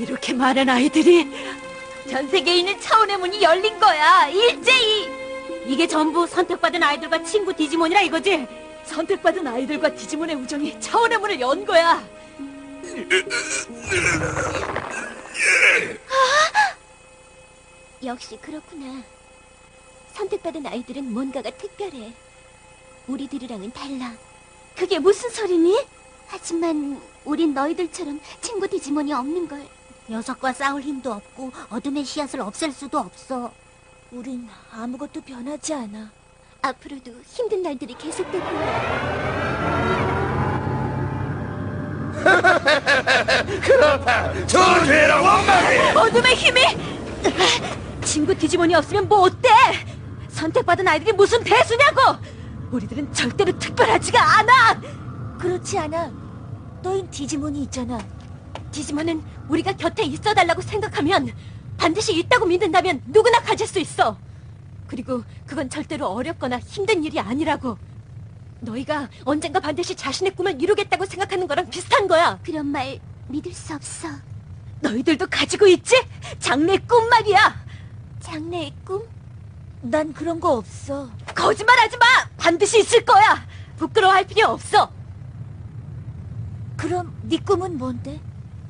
이렇게 많은 아이들이 전 세계에 있는 차원의 문이 열린 거야. 일제히. 이게 전부 선택받은 아이들과 친구 디지몬이라 이거지. 선택받은 아이들과 디지몬의 우정이 차원의 문을 연 거야. 역시 그렇구나. 선택받은 아이들은 뭔가가 특별해. 우리들이랑은 달라. 그게 무슨 소리니? 하지만 우린 너희들처럼 친구 디지몬이 없는 걸. 녀석과 싸울 힘도 없고 어둠의 씨앗을 없앨 수도 없어. 우린 아무것도 변하지 않아. 앞으로도 힘든 날들이 계속될 거야. 그렇다 전투해라 원망이 어둠의 힘이! 친구 디지몬이 없으면 뭐 어때? 선택받은 아이들이 무슨 대수냐고! 우리들은 절대로 특별하지가 않아! 그렇지 않아. 너흰 디지몬이 있잖아. 디지몬은 우리가 곁에 있어달라고 생각하면 반드시 있다고 믿는다면 누구나 가질 수 있어. 그리고 그건 절대로 어렵거나 힘든 일이 아니라고. 너희가 언젠가 반드시 자신의 꿈을 이루겠다고 생각하는 거랑 비슷한 거야. 그런 말 믿을 수 없어. 너희들도 가지고 있지? 장래 꿈 말이야. 장래의 꿈? 난 그런 거 없어. 거짓말하지 마. 반드시 있을 거야. 부끄러워할 필요 없어. 그럼 네 꿈은 뭔데?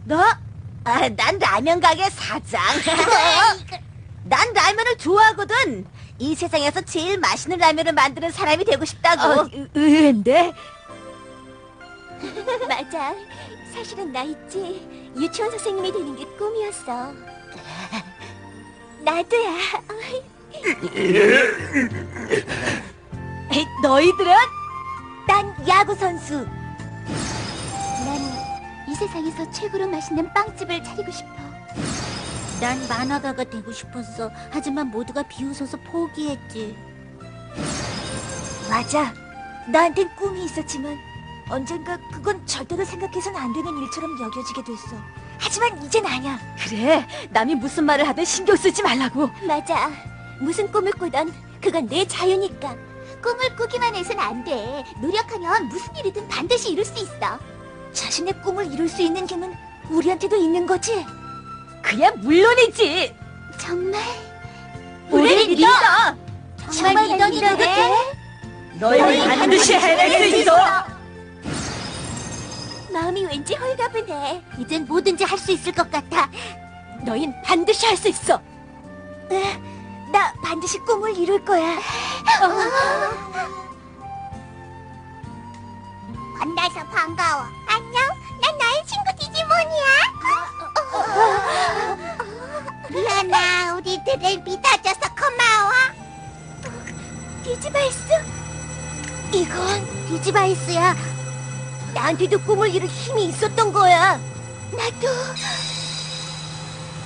너? 아, 난 라면 가게 사장. 난 라면을 좋아하거든. 이 세상에서 제일 맛있는 라면을 만드는 사람이 되고 싶다고. 의외인데? 맞아. 사실은 나 있지. 유치원 선생님이 되는 게 꿈이었어. 나도야. 에이, 너희들은? 난 야구 선수. 난 이 세상에서 최고로 맛있는 빵집을 차리고 싶어. 난 만화가가 되고 싶었어. 하지만 모두가 비웃어서 포기했지. 맞아. 나한텐 꿈이 있었지만 언젠가 그건 절대로 생각해선 안 되는 일처럼 여겨지게 됐어. 하지만 이젠 아니야. 그래. 남이 무슨 말을 하든 신경 쓰지 말라고. 맞아. 무슨 꿈을 꾸던 그건 내 자유니까. 꿈을 꾸기만 해선 안 돼. 노력하면 무슨 일이든 반드시 이룰 수 있어. 자신의 꿈을 이룰 수 있는 힘은 우리한테도 있는 거지. 그야 물론이지. 정말 우리 믿어. 정말 믿어도 돼? 너희 반드시 해낼 수 있어. 마음이 왠지 홀가분해. 이젠 뭐든지 할 수 있을 것 같아. 너흰 반드시 할 수 있어. 나 반드시 꿈을 이룰 거야. 만나서 반가워. 안녕. 난 너의 친구 디지몬이야. 미안아, 우리들을 믿어줘서 고마워. 디지바이스? 이건 디지바이스야. 나한테도 꿈을 이룰 힘이 있었던 거야. 나도